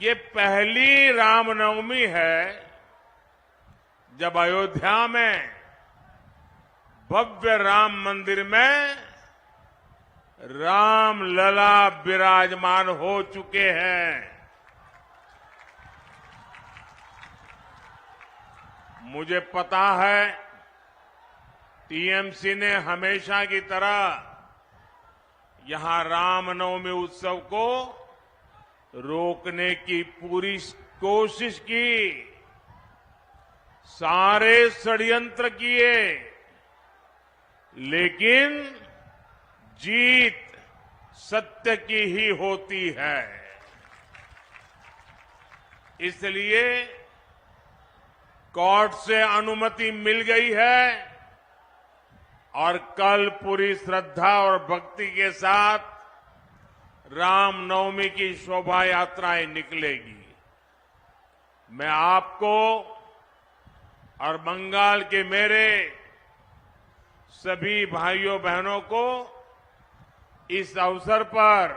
ये पहली रामनवमी है जब अयोध्या में भव्य राम मंदिर में राम लला विराजमान हो चुके हैं। मुझे पता है टीएमसी ने हमेशा की तरह यहाँ रामनवमी उत्सव को रोकने की पूरी कोशिश की। सारे षड्यंत्र किए। लेकिन जीत सत्य की ही होती है। इसलिए कोर्ट से अनुमति मिल गई है और कल पूरी श्रद्धा और भक्ति के साथ रामनवमी की शोभा यात्राएँ निकलेगी। मैं आपको और बंगाल के मेरे सभी भाइयों बहनों को इस अवसर पर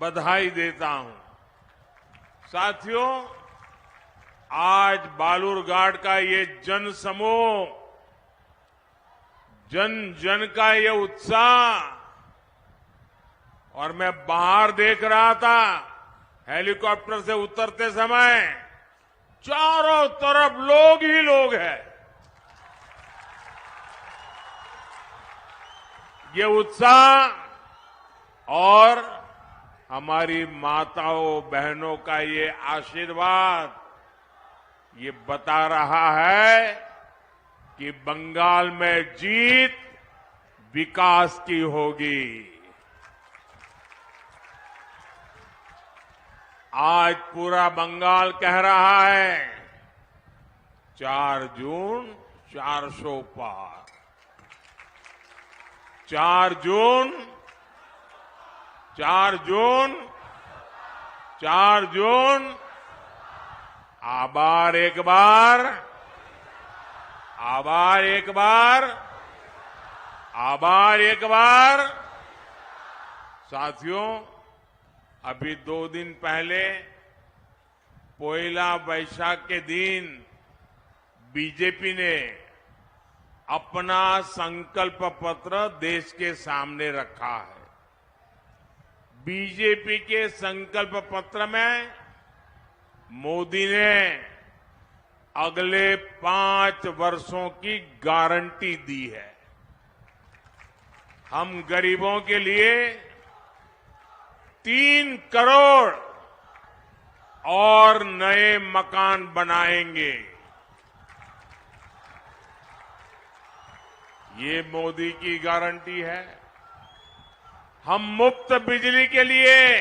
बधाई देता हूँ। साथियों, आज बालूरघाट का ये जन समूह जन जन का ये उत्साह और मैं बाहर देख रहा था हेलीकॉप्टर से उतरते समय चारों तरफ़ लोग ही लोग हैं। ये उत्साह और हमारी माताओं, बहनों का ये आशीर्वाद, ये बता रहा है कि बंगाल में जीत विकास की होगी। आज पूरा बंगाल कह रहा है। चार जून चार सौ पार। चार जून चार जून चार जून। आबार एक बार, आबार एक बार, आबार एक बार। साथियों अभी दो दिन पहले पोयला वैशाख के दिन बीजेपी ने अपना संकल्प पत्र देश के सामने रखा है। बीजेपी के संकल्प पत्र में मोदी ने अगले पाँच वर्षों की गारंटी दी है। हम गरीबों के लिए तीन करोड़ और नए मकान बनाएँगे। ये मोदी की गारंटी है। हम मुफ़्त बिजली के लिए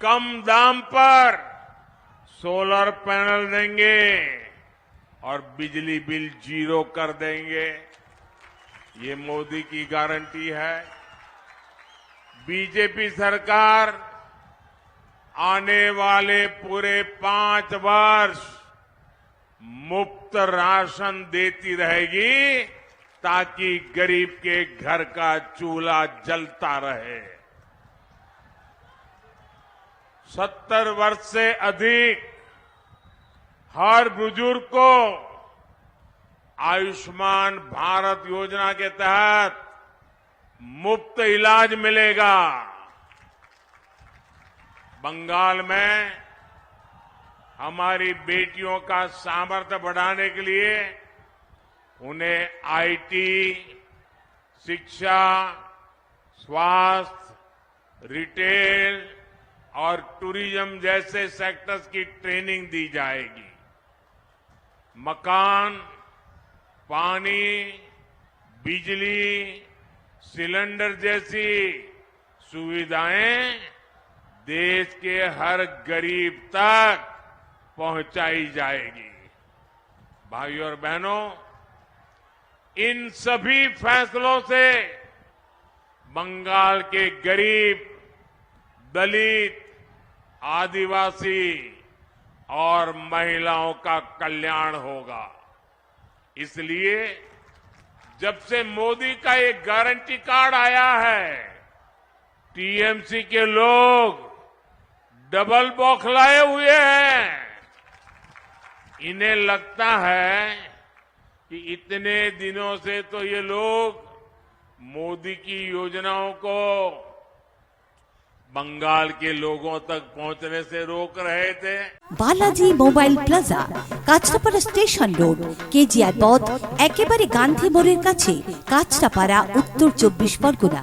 कम दाम पर सोलर पैनल देंगे और बिजली बिल ज़ीरो कर देंगे। ये मोदी की गारंटी है। बीजेपी सरकार आने वाले पूरे पाँच वर्ष मुफ़्त राशन देती रहेगी ताकि गरीब के घर का चूल्हा जलता रहे। सत्तर वर्ष से अधिक हर बुज़ुर्ग को आयुष्मान भारत योजना के तहत मुफ़्त इलाज मिलेगा। बंगाल में हमारी बेटियों का सामर्थ्य बढ़ाने के लिए उन्हें आईटी, शिक्षा, स्वास्थ्य, रिटेल और टूरिज़्म जैसे सेक्टर्स की ट्रेनिंग दी जाएगी। मकान, पानी, बिजली सिलेंडर जैसी सुविधाएँ देश के हर गरीब तक पहुंचाई जाएगी। भाइयों और बहनों, इन सभी फैसलों से बंगाल के गरीब, दलित, आदिवासी और महिलाओं का कल्याण होगा। इसलिए जब से मोदी का एक गारंटी कार्ड आया है, टीएमसी के लोग डबल बौखलाए हुए हैं। इन्हें लगता है कि इतने दिनों से तो ये लोग मोदी की योजनाओं को बंगाल के लोगों तक पहुँचने से रोक रहे थे। Balaji mobile plaza Kanchrapara station road KGR পথ একেবারে গান্ধী মোড়ের কাছে কাঁচরাপাড়া উত্তর চব্বিশ পরগনা।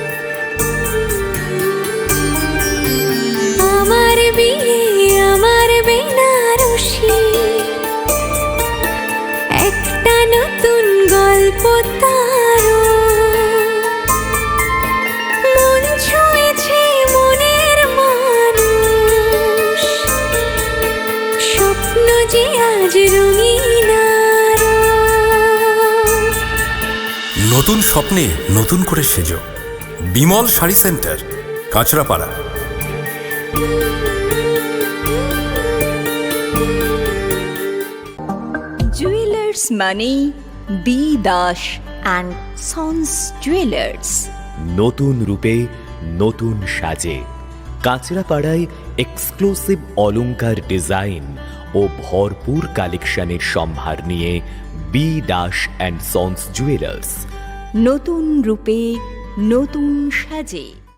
যে আজ রঙিন নতুন স্বপ্নে নতুন করে সেজো। বিমল শাড়ি সেন্টার কাঁচরাপাড়া। জুয়েলার্স মানে B Das and sons jewellers নতুন রূপে নতুন সাজে। কাঁচরাপাড়ায় এক্সক্লুসিভ অলংকার ডিজাইন ও ভরপুর কালেকশনের সম্ভার নিয়ে B Das and sons jewellers নতুন রূপে নতুন সাজে।